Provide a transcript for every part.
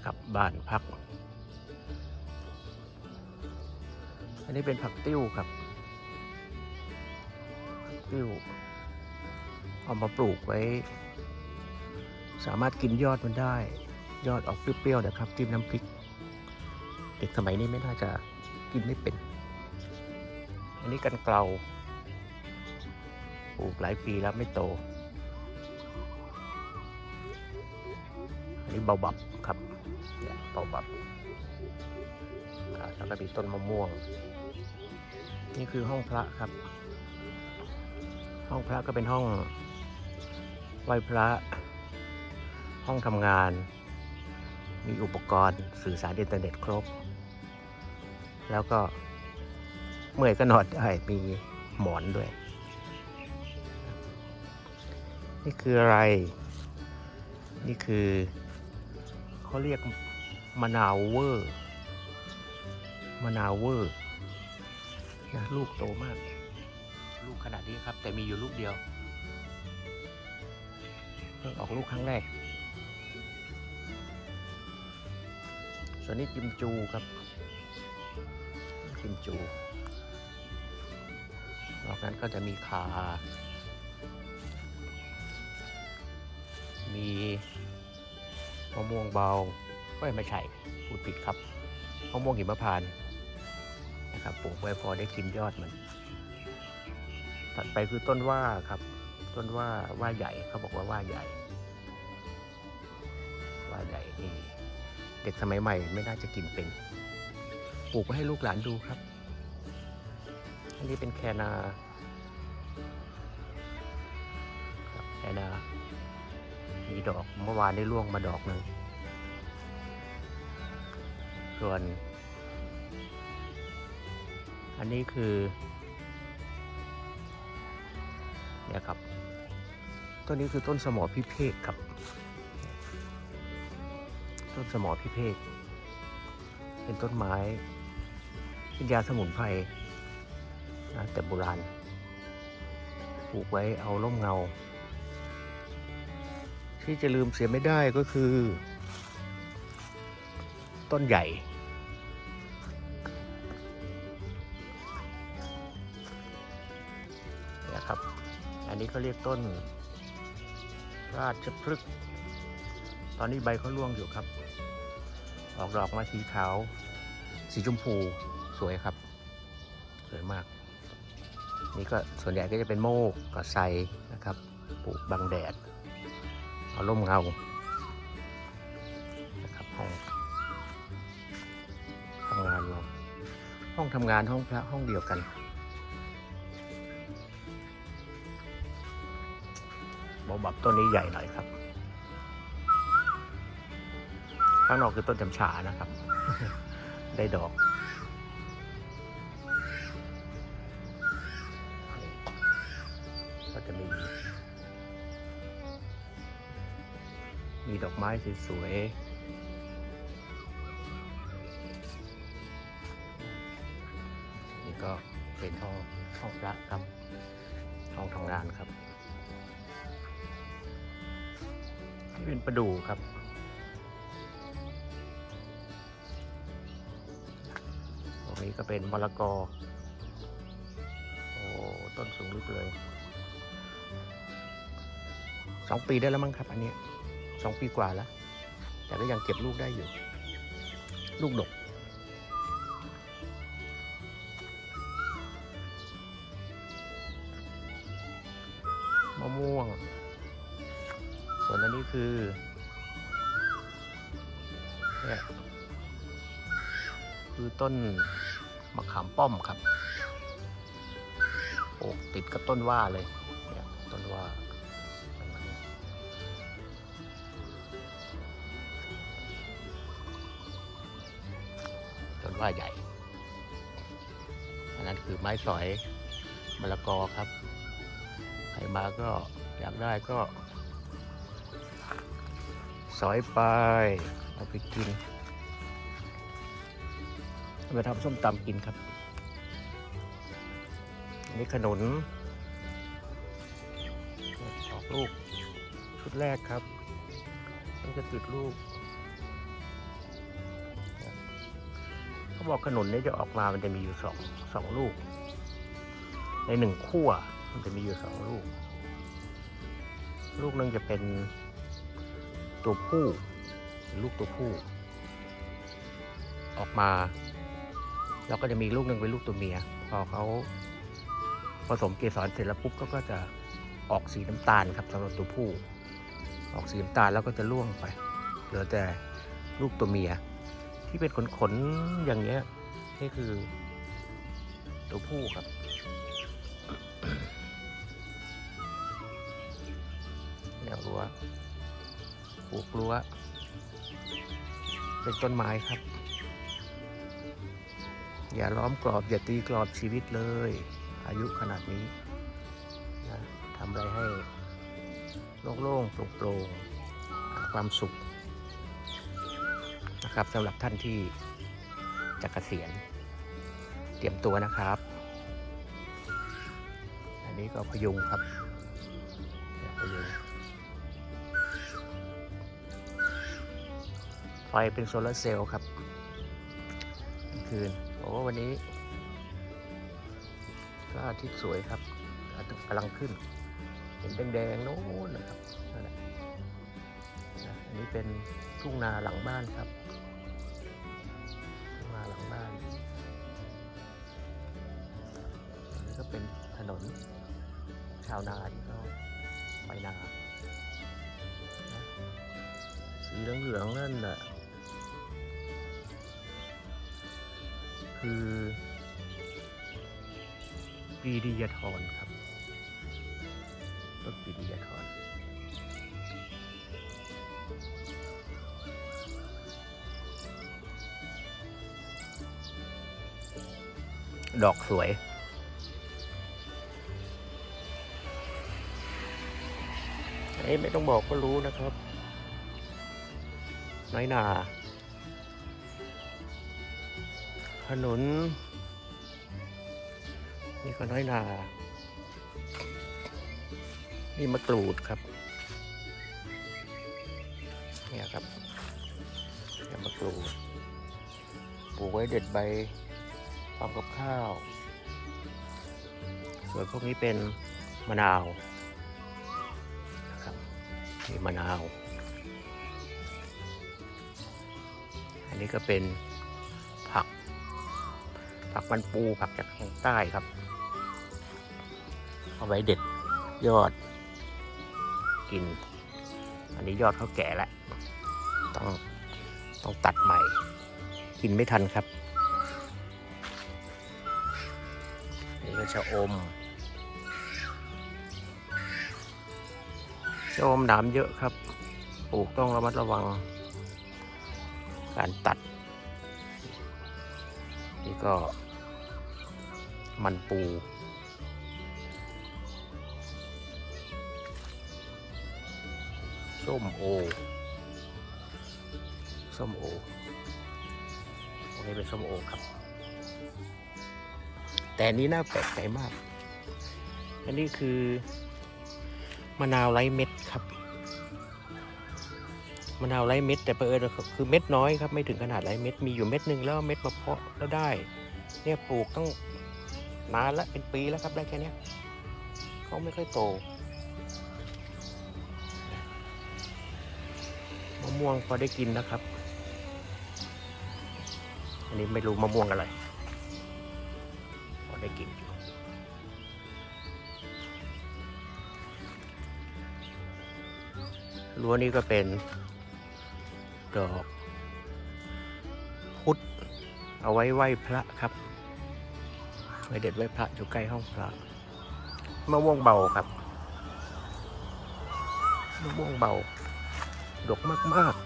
นะครับ บ้านพัก อันนี้เป็นผักติ้วครับผักติ้วเอามาปลูกไว้ สามารถกินยอดมันได้ ยอดออกเปรี้ยวๆนะครับจิ้มน้ำพริก เด็กสมัยนี้ไม่น่าจะกินไม่เป็น อันนี้กันเกลาปลูกหลายปีแล้วไม่โต อันนี้เบาบับครับ เนี่าบับแล้วก็มีต้นมะม่วง นี่คือห้องพระครับ ห้องพระก็เป็นห้องไหว้พระ ห้องทำงาน มีอุปกรณ์สื่อสารอินเทอร์เน็ตครบ แล้วก็เมื่อยก็นอนได้มีหมอนด้วย นี่คืออะไร นี่คือเขาเรียก มะนาวเวอร์มะนาวเวอร์นะลูกโตมาก ลูกขนาดนี้ครับ แต่มีอยู่ลูกเดียวเพิ่งออกลูกครั้งแรก ส่วนนี้กิมจูครับ กิมจูนอกนั้นก็จะมีขามีมะม่วงเบา เอ้ยไม่ใช่พูดผิดครับมะม่วงหิมพานต์นะครับปลูกไว้พอได้กินยอดมันถัดไปคือต้นว่าครับ ต้นว่าว่าใหญ่เขาบอกว่าว่าใหญ่ ว่าใหญ่นี่เด็กสมัยใหม่ไม่น่าจะกินเป็นปลูกไว้ให้ลูกหลานดูครับ อันนี้เป็นแคนาแคนามีดอกเมื่อวานได้ร่วงมาดอกหนึ่ง ส่วน อันนี้คือเนี่ยครับ ต้นนี้คือต้นสมอพิเภกครับ ต้นสมอพิเภกเป็นต้นไม้เป็นยาสมุนไพรนะแต่โบราณปลูกไว้เอาร่มเงา ที่จะลืมเสียไม่ได้ก็คือ ต้นใหญ่ นี้เขาเรียกต้น ราชพฤกษ์ตอนนี้ใบเขาร่วงอยู่ครับ ออกดอกมาสีขาว สีชมพูสวยครับ สวยมาก นี่ก็ส่วนใหญ่ก็จะเป็นโมกกับไทรนะครับปลูกบังแดดเอาร่มเงานะครับห้องทำงานเราห้องทำงานห้องพระห้องเดียวกัน บอบับต้นนี้ใหญ่หน่อยครับ ข้างนอกคือต้นจำฉานะครับ ได้ดอกก็จะมี มีดอกไม้สวยๆนี่ก็เป็นห้องห้องพระครับ ห้องทำงานครับ เป็นประดู่ครับ ตรงนี้ก็เป็นมะละกอ โอ้ต้นสูงลึกเลย สองปีได้แล้วมั้งครับ อันนี้สองปีกว่าแล้ว แต่ก็ยังเก็บลูกได้อยู่ ลูกดกมะม่วงส่ว นี่คือเนี่ยคือต้นมะขามป้อมครับปลูกติดกับต้นว่าเลยเนี่ยต้นว่าต้นว่าใหญ่ อันนั้นคือไม้สอยมะละกอครับ ใครมาก็อยากได้ก็ สอยไป เอาไปกินเอาไปทำส้มตำกินครับนนี้ขนุนออกลูก ชุดแรกครับ มันจะติดลูก เขาบอกขนุนนี่จะออกมามันจะมีอยู่สองสองลูก ในหนึ่งขั้วมันจะมีอยู่สองลูก ลูกหนึงจะเป็น ตัวผู้ลูกตัวผู้ออกมา แล้วก็จะมีลูกหนึ่งเป็นลูกตัวเมีย พอเขาผสมเกสรเสร็จแล้วปุ๊บก็ก็จะออกสีน้ำตาลครับสำหรับตัวผู้ ออกสีน้ำตาลแล้วก็จะล่วงไปเหลือแต่ลูกตัวเมีย ที่เป็นขนๆอย่างเงี้ยนี่คือตัวผู้ครับแนวรั้ว่า ปลูกรั้วเป็นต้นไม้ครับ อย่าล้อมกรอบ อย่าตีกรอบชีวิตเลย อายุขนาดนี้นะทำอะไรให้โล่งๆโปร่งๆความสุขนะครับสำหรับท่านที่จะเกษียณ เตรียมตัวนะครับ อันนี้ก็พยุงครับเนี่ยพยุง ไฟเป็นโซลาร์เซลล์ครับคืนโอ้วันนี้พระอาทิตย์สวยครับอาทิตย์กำลังขึ้น เห็นแดงๆโน้นนะครับนั่นแหละอันนี้เป็นทุ่งนาหลังบ้านครับมาหลังบ้านอันนี้ก็เป็นถนนชาวนาที่เขาไปนาสีเหลืองๆนั่นน่ะ คือปีดียทรครับต้นปีดียทรดอกสวยเอ้ยไม่ต้องบอกก็รู้นะครับ น้อยนา ถนน นี่ก็น้อยนา นี่มะกรูดครับ เนี่ยครับเนี่ยมะกรูด ปลูกไว้เด็ดใบทำกับข้าว ส่วนพวกนี้เป็นมะนาวนะครับนี่มะนาว อันนี้ก็เป็น ผักมันปูผักจากทางใต้ครับ เอาไว้เด็ดยอด กิน อันนี้ยอดเขาแก่แล้วต้องต้องตัดใหม่ กินไม่ทันครับนี่ก็ชะอมชะอมหนามเยอะครับ ปลูกต้องระมัดระวัง การตัด นี่ก็ มันปู ส้มโอ ส้มโอโอเคเป็นส้มโอครับ แต่นนี้น่าแปลกใจมาก อันนี้คือมะนาวไร้เม็ดครับ มะนาวไร้เม็ด แต่เผอิญว่าคือเม็ดน้อยครับไม่ถึงขนาดไร้เม็ดมีอยู่เม็ดหนึ่งแล้วเม็ดมาเพาะแล้วได้ เนี่ยปลูกต้องนานละเป็นปีแล้วครับได้แค่นี้เขาไม่ค่อยโตมะม่วงพอได้กินนะครับ อันนี้ไม่รู้มะม่วงอะไรพอได้กินอยู่รั้วนี้ก็เป็น ดอก พุธเอาไว้ไหว้พระครับ ไว้เด็ดไหว้พระอยู่ใกล้ห้องพระมะม่วงเบาครับมะม่วงเบา ดกมาก ๆ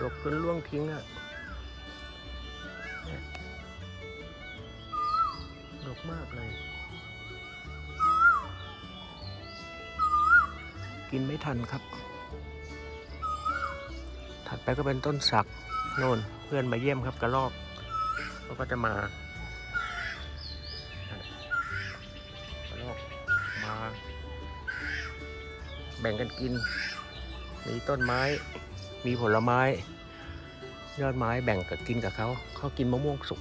ดกจนล่วงทิ้งอะ่ะดกมากเลย กินไม่ทันครับ ถัดไปก็เป็นต้นสักโน่นเพื่อนมาเยี่ยมครับกระรอกเขาก็จะมากระรอกมา แบ่งกันกิน มีต้นไม้มีผลไม้ ยอดไม้แบ่งกับกินกับเขาเขากินมะม่วงสุก